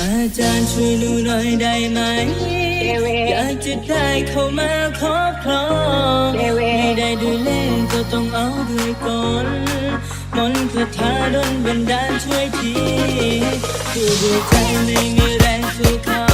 อาจารย์ช่วยดูหน่อยได้ไหม อยากจะได้เข้ามาครอบครองไม่ได้ด้วยเล่นก็ต้องเอาด้วยก่อนมนต์คาถาดนบันดาลช่วยทีคือดูใจไม่มีแรงสู้เขา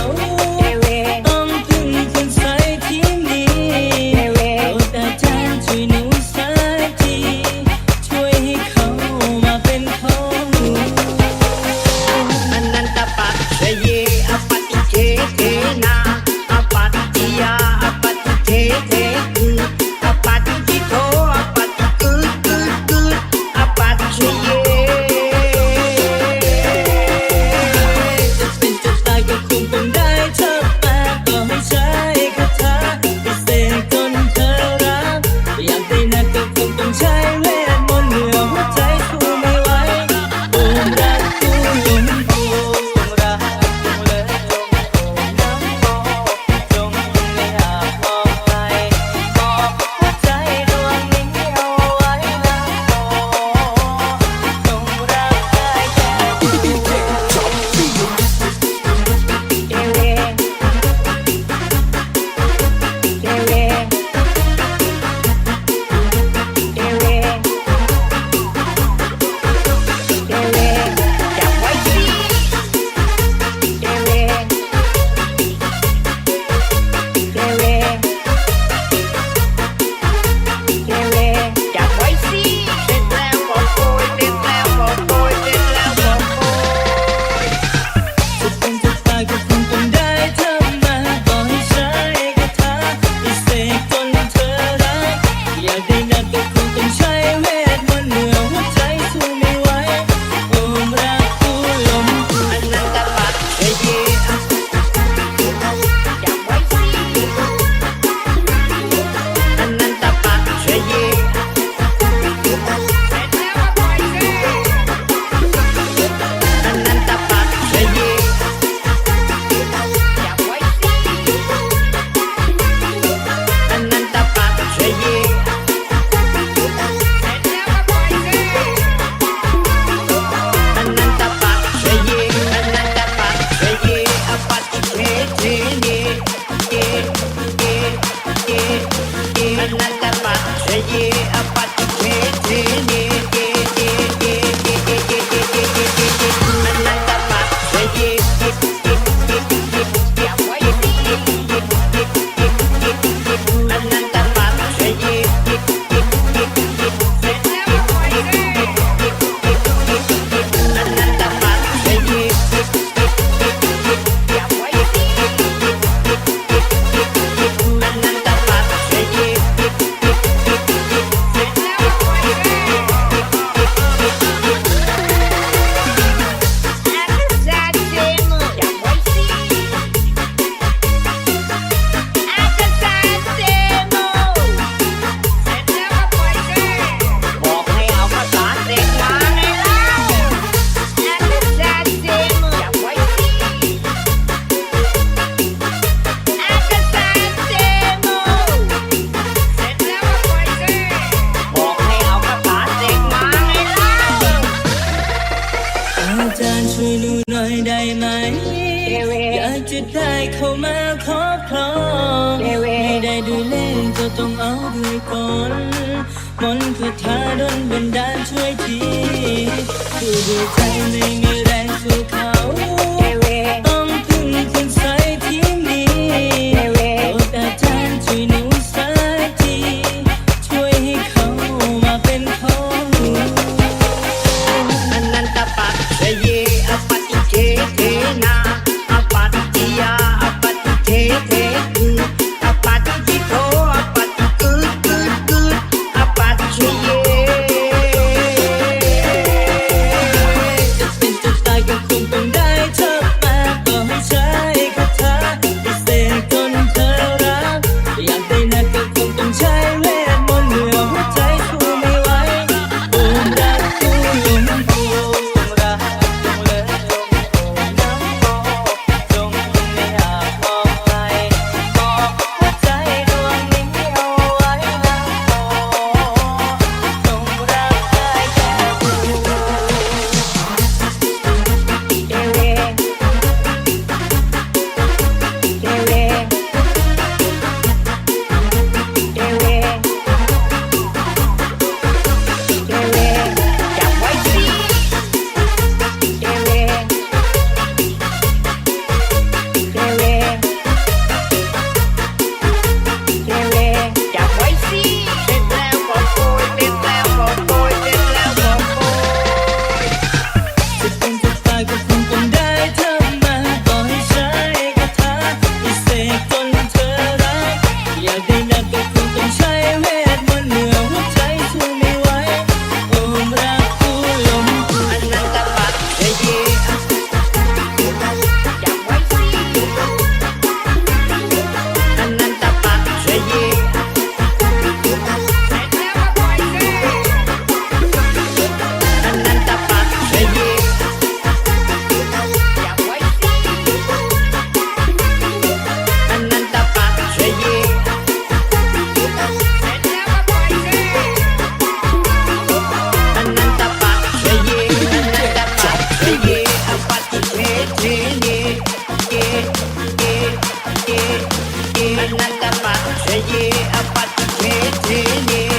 ได้ไหมเอเวอยากจะได้เข้ามาครอบครองเอเวไม่ได้ดูเล่นก็ต้องเอาด้วยก่อนมนต์คาถาดนบันดาลช่วยทีผู้ด้วยใจไม่มีแรงสู้เขา အနန္တပါရေအပတ်ချေချေနေ